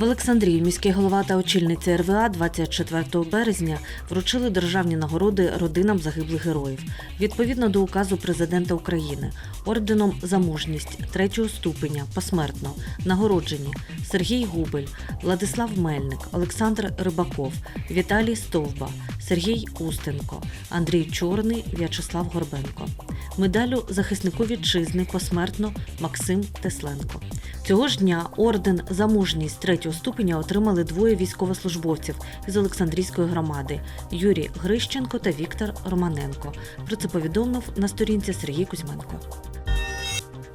В Олександрії міський голова та очільниця РВА 24 березня вручили державні нагороди родинам загиблих героїв відповідно до указу президента України орденом за мужність третього ступеня посмертно нагороджені Сергій Губель, Владислав Мельник, Олександр Рибаков, Віталій Стовба, Сергій Устенко, Андрій Чорний, В'ячеслав Горбенко. Медалю захиснику вітчизни посмертно Максим Тесленко. Цього ж дня орден за мужність третього ступеня отримали двоє військовослужбовців із Олександрійської громади Юрій Грищенко та Віктор Романенко. Про це повідомив на сторінці Сергій Кузьменко.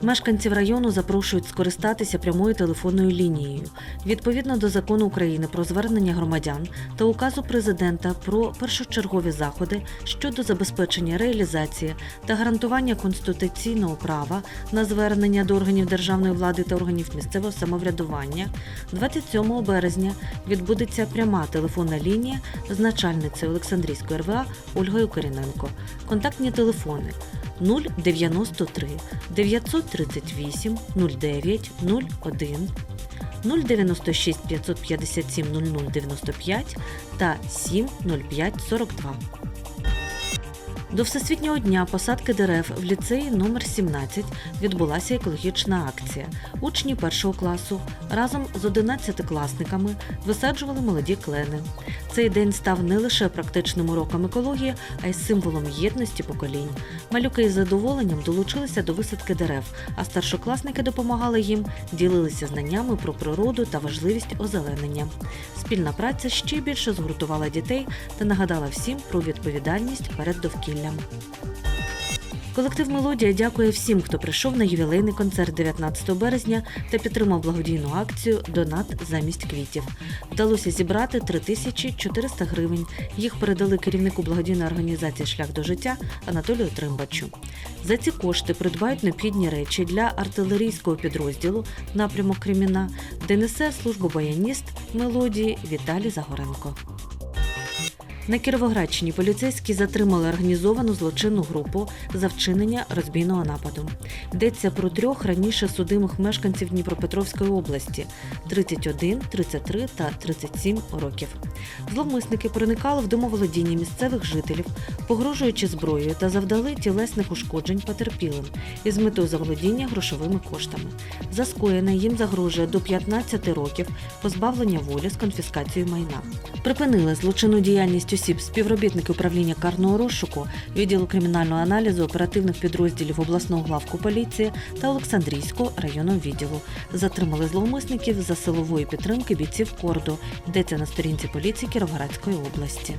Мешканців району запрошують скористатися прямою телефонною лінією відповідно до закону України про звернення громадян та указу президента про першочергові заходи щодо забезпечення реалізації та гарантування конституційного права на звернення до органів державної влади та органів місцевого самоврядування. 27 березня відбудеться пряма телефонна лінія з начальницею Олександрійської РВА Ольгою Коріненко. Контактні телефони 093 938 09 01 096 557 0095 та 705 42. До Всесвітнього дня посадки дерев в ліцеї номер 17 відбулася екологічна акція. Учні першого класу разом з 11-класниками висаджували молоді клени. Цей день став не лише практичним уроком екології, а й символом єдності поколінь. Малюки із задоволенням долучилися до висадки дерев, а старшокласники допомагали їм, ділилися знаннями про природу та важливість озеленення. Спільна праця ще більше згуртувала дітей та нагадала всім про відповідальність перед довкіллям. Колектив Мелодія дякує всім, хто прийшов на ювілейний концерт 19 березня та підтримав благодійну акцію Донат замість квітів. Вдалося зібрати 3400 гривень. Їх передали керівнику благодійної організації Шлях до життя Анатолію Тримбачу. За ці кошти придбають необхідні речі для артилерійського підрозділу напрямок Креміна, де несе службу баяніст мелодії Віталій Загоренко. На Кіровоградщині поліцейські затримали організовану злочинну групу за вчинення розбійного нападу. Йдеться про трьох раніше судимих мешканців Дніпропетровської області 31, 33 та 37 років. Зловмисники проникали в домоволодіння місцевих жителів, погрожуючи зброєю та завдали тілесних ушкоджень потерпілим із метою заволодіння грошовими коштами. За скоєне їм загрожує до 15 років позбавлення волі з конфіскацією майна. Припинили злочинну діяльність осіб співробітники управління карного розшуку, відділу кримінального аналізу оперативних підрозділів обласного главку поліції та Олександрійського районного відділу. Затримали зловмисників за силової підтримки бійців корду. Йдеться на сторінці поліції Кіровоградської області.